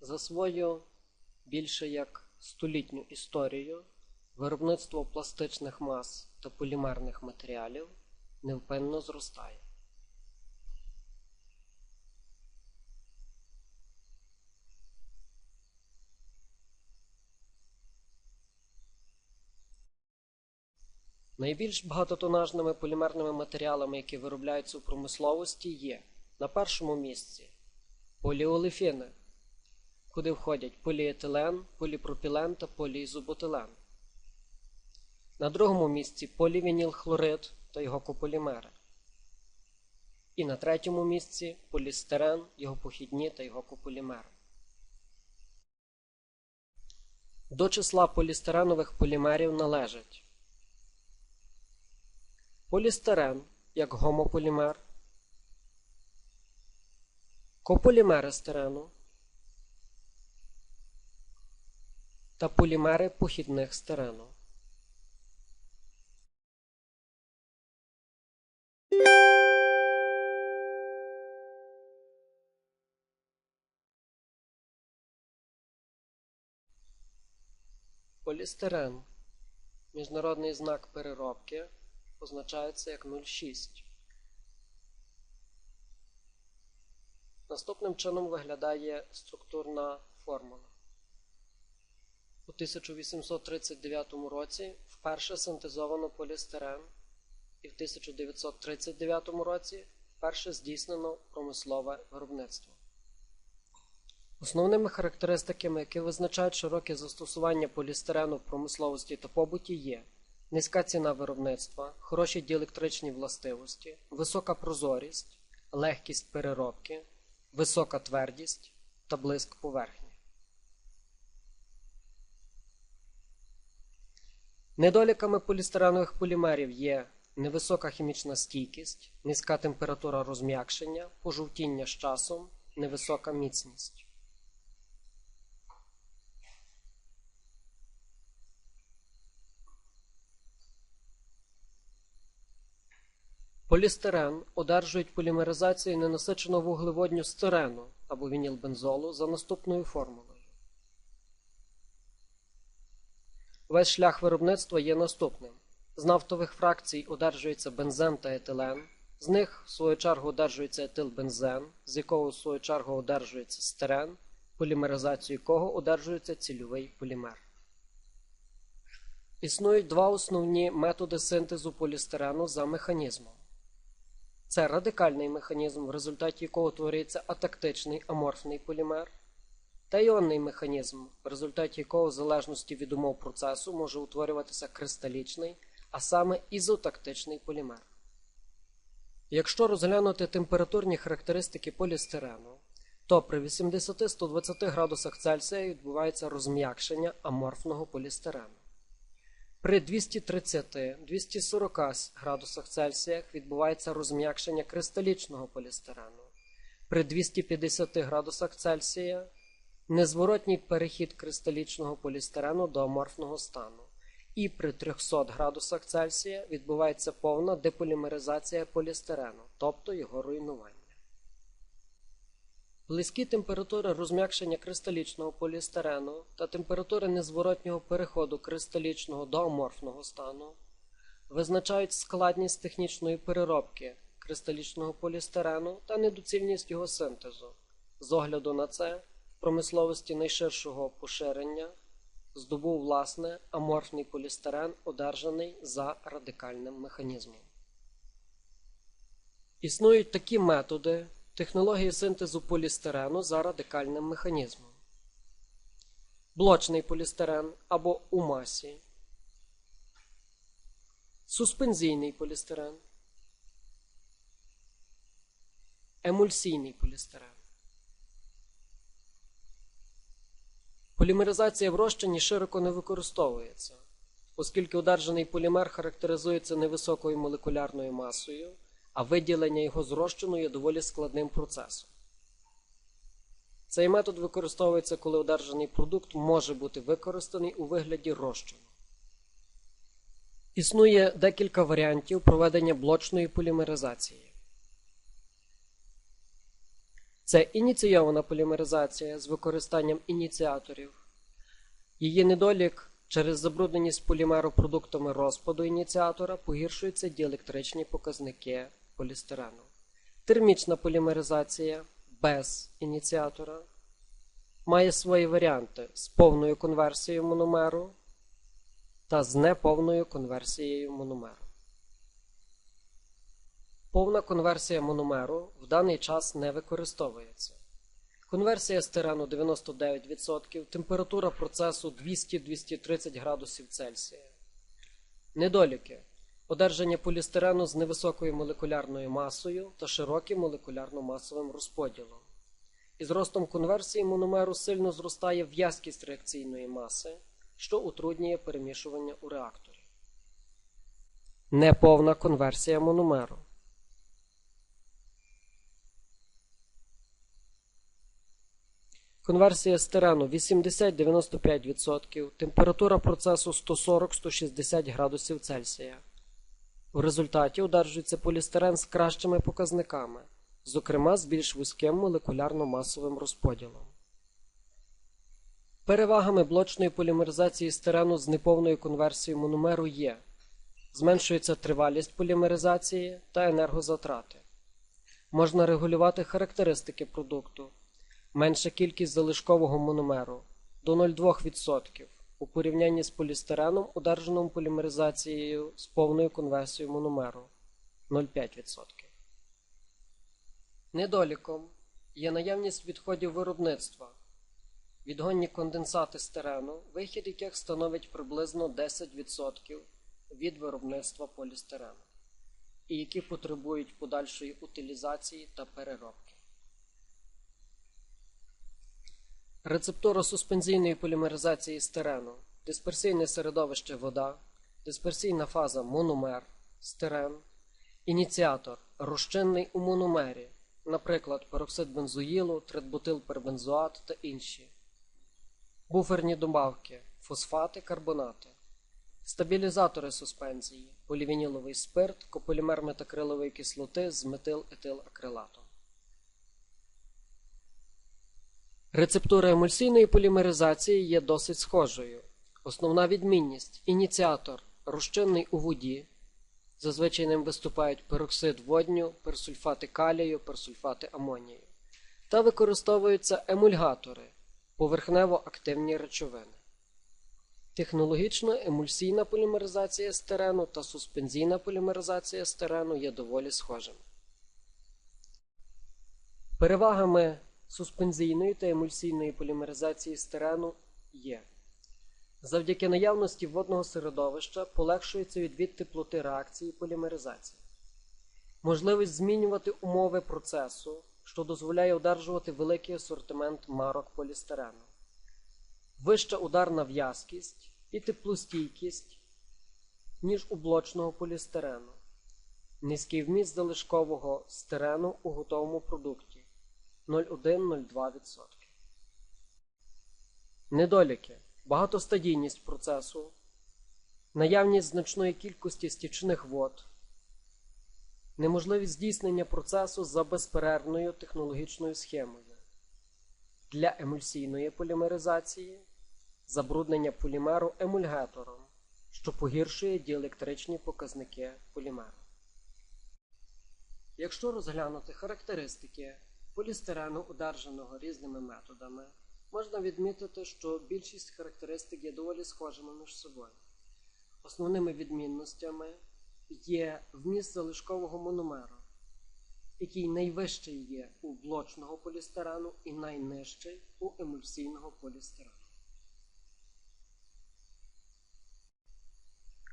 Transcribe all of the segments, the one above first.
За свою більше як столітню історію виробництво пластичних мас та полімерних матеріалів невпинно зростає. Найбільш багатотонажними полімерними матеріалами, які виробляються у промисловості, є на першому місці поліолефіни, куди входять поліетилен, поліпропілен та поліізобутилен. На другому місці полівінілхлорид та його кополімери. І на третьому місці полістирен, його похідні та його кополімери. До числа полістиренових полімерів належать полістирен як гомополімер, кополімери стирену та полімери похідних стирену. Полістирен міжнародний знак переробки позначається як 0,6. Наступним чином виглядає структурна формула. У 1839 році вперше синтезовано полістирен, і в 1939 році вперше здійснено промислове виробництво. Основними характеристиками, які визначають широке застосування полістирену в промисловості та побуті, є низька ціна виробництва, хороші діелектричні властивості, висока прозорість, легкість переробки, висока твердість та блиск поверхні. Недоліками полістиренових полімерів є невисока хімічна стійкість, низька температура розм'якшення, пожовтіння з часом, невисока міцність. Полістирен одержують полімеризацію ненасиченого вуглеводню стирену або вінілбензолу за наступною формулою. Весь шлях виробництва є наступним. З нафтових фракцій одержується бензен та етилен, з них, в свою чергу, одержується етилбензен, з якого, в свою чергу, одержується стирен, полімеризацію якого одержується цільовий полімер. Існують два основні методи синтезу полістирену за механізмом. Це радикальний механізм, в результаті якого твориться атактичний аморфний полімер, та механізм, в результаті якого, в залежності від умов процесу, може утворюватися кристалічний, а саме ізотактичний полімер. Якщо розглянути температурні характеристики полістирену, то при 80-120 градусах Цельсія відбувається розм'якшення аморфного полістирену. При 230-240 градусах Цельсія відбувається розм'якшення кристалічного полістирену. При 250 градусах Цельсія незворотній перехід кристалічного полістирену до аморфного стану. І при 300 градусах Цельсія відбувається повна деполімеризація полістирену, тобто його руйнування. Близькі температури розм'якшення кристалічного полістирену та температури незворотнього переходу кристалічного до аморфного стану визначають складність технічної переробки кристалічного полістирену та недоцільність його синтезу. З огляду на це, промисловості найширшого поширення здобув власне аморфний полістирен, одержаний за радикальним механізмом. Існують такі методи технології синтезу полістирену за радикальним механізмом. Блочний полістирен або у масі. Суспензійний полістирен. Емульсійний полістирен. Полімеризація в розчині широко не використовується, оскільки одержаний полімер характеризується невисокою молекулярною масою а виділення його з розчину є доволі складним процесом. Цей метод використовується, коли одержаний продукт може бути використаний у вигляді розчину. Існує декілька варіантів проведення блочної полімеризації. Це ініційована полімеризація з використанням ініціаторів. Її недолік через забрудненість полімеру продуктами розпаду ініціатора погіршуються діелектричні показники полістирену. Термічна полімеризація без ініціатора має свої варіанти з повною конверсією мономеру та з неповною конверсією мономеру. Повна конверсія мономеру в даний час не використовується. Конверсія стирану 99%, температура процесу 200-230 градусів Цельсія. Недоліки. Одержання полістирену з невисокою молекулярною масою та широким молекулярно-масовим розподілом. Із ростом конверсії мономеру сильно зростає в'язкість реакційної маси, що утруднює перемішування у реакторі. Неповна конверсія мономеру. Конверсія стирану 80-95%, температура процесу 140-160 градусів Цельсія. В результаті одержується полістирен з кращими показниками, зокрема з більш вузьким молекулярно-масовим розподілом. Перевагами блочної полімеризації стирану з неповною конверсією мономеру є зменшується тривалість полімеризації та енергозатрати. Можна регулювати характеристики продукту, менша кількість залишкового мономеру до 0,2% у порівнянні з полістиреном, одержаним полімеризацією з повною конверсією мономеру 0,5%. Недоліком є наявність відходів виробництва. Відгонні конденсати стирену, вихід яких становить приблизно 10% від виробництва полістирену, і які потребують подальшої утилізації та переробки. Рецептура суспензійної полімеризації стирену, дисперсійне середовище вода, дисперсійна фаза мономер, стирен, ініціатор розчинний у мономері, наприклад, пероксид бензоїлу, тритбутилпербензоат та інші, буферні добавки, фосфати, карбонати, стабілізатори суспензії, полівініловий спирт, кополімер метакрилової кислоти з метилетилакрилатом. Рецептура емульсійної полімеризації є досить схожою. Основна відмінність ініціатор розчинний у воді. Зазвичай ним виступають пероксид водню, персульфати калію, персульфати амонію. Та використовуються емульгатори поверхнево активні речовини. Технологічно емульсійна полімеризація стирену та суспензійна полімеризація стирену є доволі схожими. Перевагами суспензійної та емульсійної полімеризації стирену є. Завдяки наявності водного середовища полегшується відвід теплоти реакції полімеризації. Можливість змінювати умови процесу, що дозволяє одержувати великий асортимент марок полістирену. Вища ударна в'язкість і теплостійкість, ніж у блочного полістирену. Низький вміст залишкового стирену у готовому продукті 0,1-0,2%. Недоліки. Багатостадійність процесу, наявність значної кількості стічних вод, неможливість здійснення процесу за безперервною технологічною схемою. Для емульсійної полімеризації забруднення полімеру емульгатором, що погіршує діелектричні показники полімеру. Якщо розглянути характеристики полістирену, одержаного різними методами, можна відмітити, що більшість характеристик є доволі схожими між собою. Основними відмінностями є вміст залишкового мономеру, який найвищий є у блочного полістирену і найнижчий у емульсійного полістирену.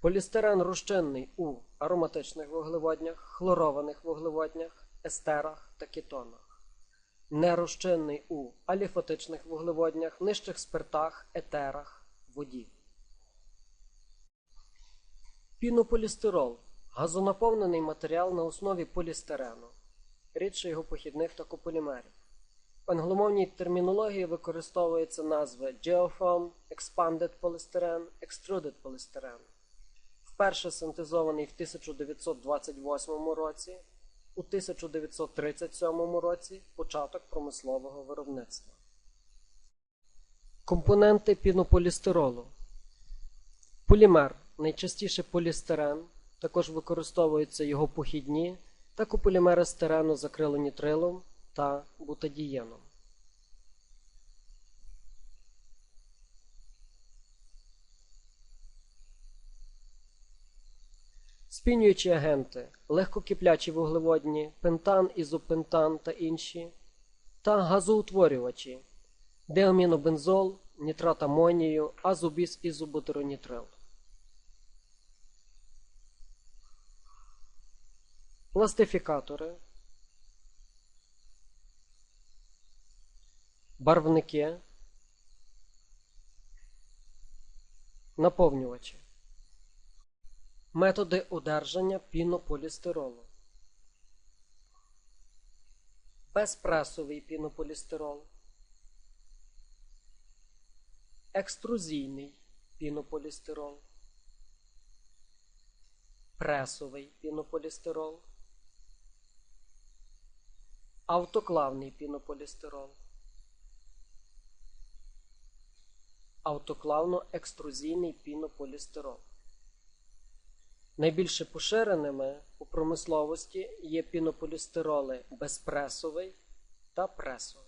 Полістирен розчинний у ароматичних вуглеводнях, хлорованих вуглеводнях, естерах та кетонах. Нерозчинний у аліфатичних вуглеводнях, нижчих спиртах, етерах, воді. Пінополістирол газонаповнений матеріал на основі полістирену, рідше його похідних та кополімерів. В англомовній термінології використовуються назви Geofoam, Expanded Polystyrene, Extruded Polystyrene. Вперше синтезований в 1928 році У 1937 році початок промислового виробництва. Компоненти пінополістиролу. Полімер, найчастіше полістирен, також використовуються його похідні та кополімери стирену з акрилонітрилом та бутадієном. Спінюючі агенти, легкокиплячі вуглеводні, пентан, ізопентан та інші, та газоутворювачі, деамінобензол, нітрат амонію, азобіс ізобутеронітрил. Пластифікатори, барвники, наповнювачі. Методи одержання пінополістиролу. Безпресовий пінополістирол. Екструзійний пінополістирол. Пресовий пінополістирол. Автоклавний пінополістирол. Автоклавно-екструзійний пінополістирол. Найбільше поширеними у промисловості є пінополістироли безпресовий та пресовий.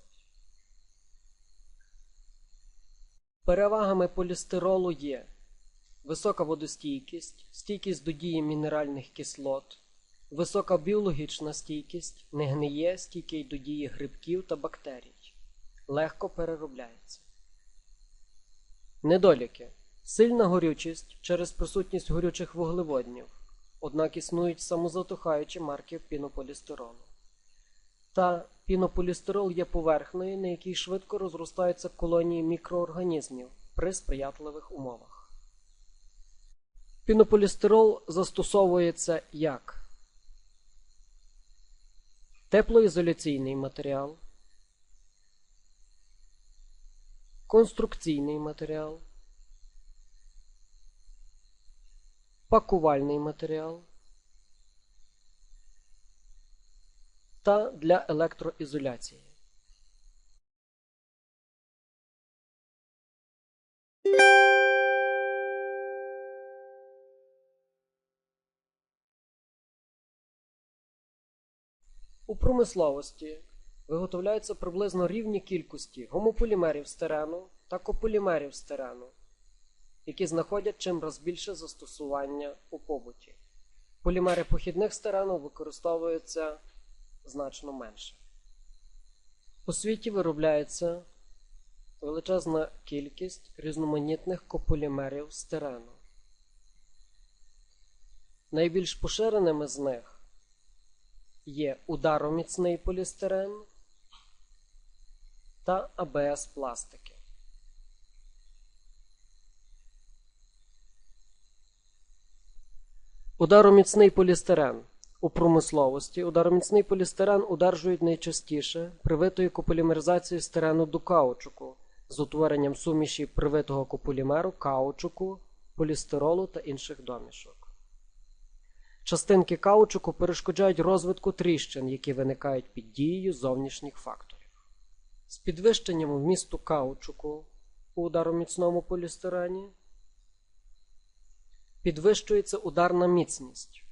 Перевагами полістиролу є висока водостійкість, стійкість до дії мінеральних кислот, висока біологічна стійкість, не гниє, стійкий до дії грибків та бактерій, легко переробляється. Недоліки. Сильна горючість через присутність горючих вуглеводнів, однак існують самозатухаючі марки пінополістиролу. Та пінополістирол є поверхнею, на якій швидко розростаються колонії мікроорганізмів при сприятливих умовах. Пінополістирол застосовується як теплоізоляційний матеріал, конструкційний матеріал. Пакувальний матеріал та для електроізоляції. У промисловості виготовляються приблизно рівні кількості гомополімерів стирену та кополімерів стирену які знаходять чимраз більше застосування у побуті. Полімери похідних стирену використовуються значно менше. У світі виробляється величезна кількість різноманітних кополімерів стирену. Найбільш поширеними з них є удароміцний полістирен та АБС пластики. Удароміцний полістирен. У промисловості удароміцний полістирен одержують найчастіше привитою кополімеризацією стирену до каучуку з утворенням суміші привитого кополімеру, каучуку, полістиролу та інших домішок. Частинки каучуку перешкоджають розвитку тріщин, які виникають під дією зовнішніх факторів. З підвищенням вмісту каучуку у удароміцному полістирені підвищується ударна міцність,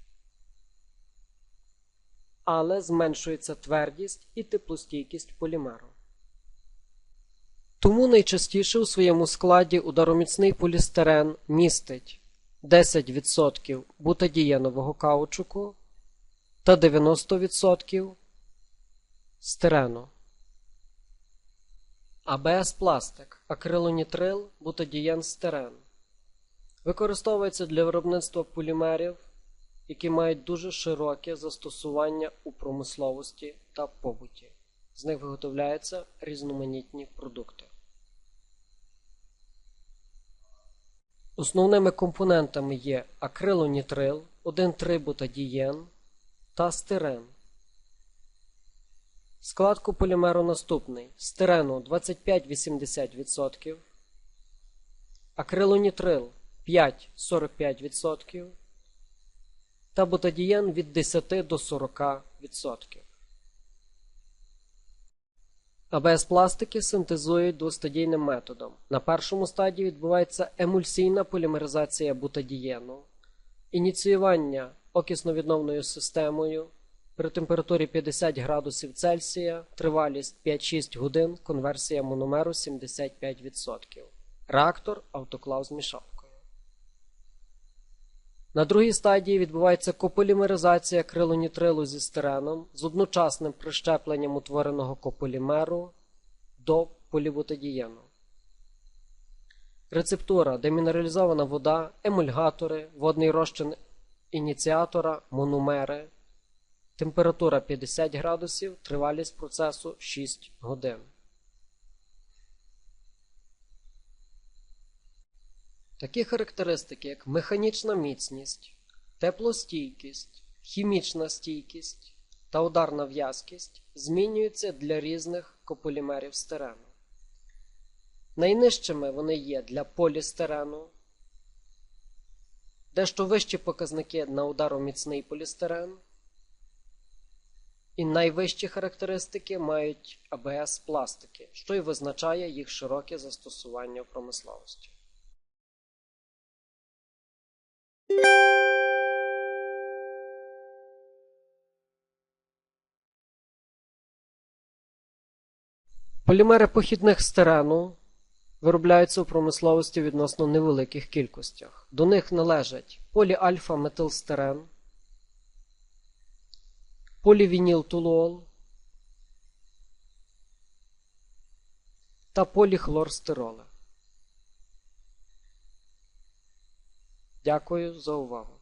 але зменшується твердість і теплостійкість полімеру. Тому найчастіше у своєму складі удароміцний полістирен містить 10% бутадієнового каучуку та 90% стирену. АБС пластик, акрилонітрил, бутадієн стирен. Використовується для виробництва полімерів, які мають дуже широке застосування у промисловості та побуті. З них виготовляються різноманітні продукти. Основними компонентами є акрилонітрил, 1,3-бутадієн та стирен. Склад полімеру наступний: стирену 25-80%, акрилонітрил 5-45%, та бутадієн від 10 до 40%. АБС-пластики синтезують двостадійним методом. На першому стадії відбувається емульсійна полімеризація бутадієну, ініціювання окисно-відновною системою при температурі 50 градусів Цельсія, тривалість 5-6 годин, конверсія мономеру 75%. Реактор автоклав з мішалкою. На другій стадії відбувається кополімеризація крилонітрилу зі стиреном з одночасним прищепленням утвореного кополімеру до полібутадієну. Рецептура демінералізована вода, емульгатори, водний розчин ініціатора, мономери. Температура 50 градусів, тривалість процесу 6 годин. Такі характеристики, як механічна міцність, теплостійкість, хімічна стійкість та ударна в'язкість, змінюються для різних кополімерів стирену. Найнижчими вони є для полістирену, дещо вищі показники на удароміцний полістирен. І найвищі характеристики мають АБС пластики, що й визначає їх широке застосування в промисловості. Полімери похідних стирену виробляються у промисловості відносно невеликих кількостях. До них належать поліальфа-метилстирен, полівінілтолуол та поліхлорстироли. Дякую за увагу.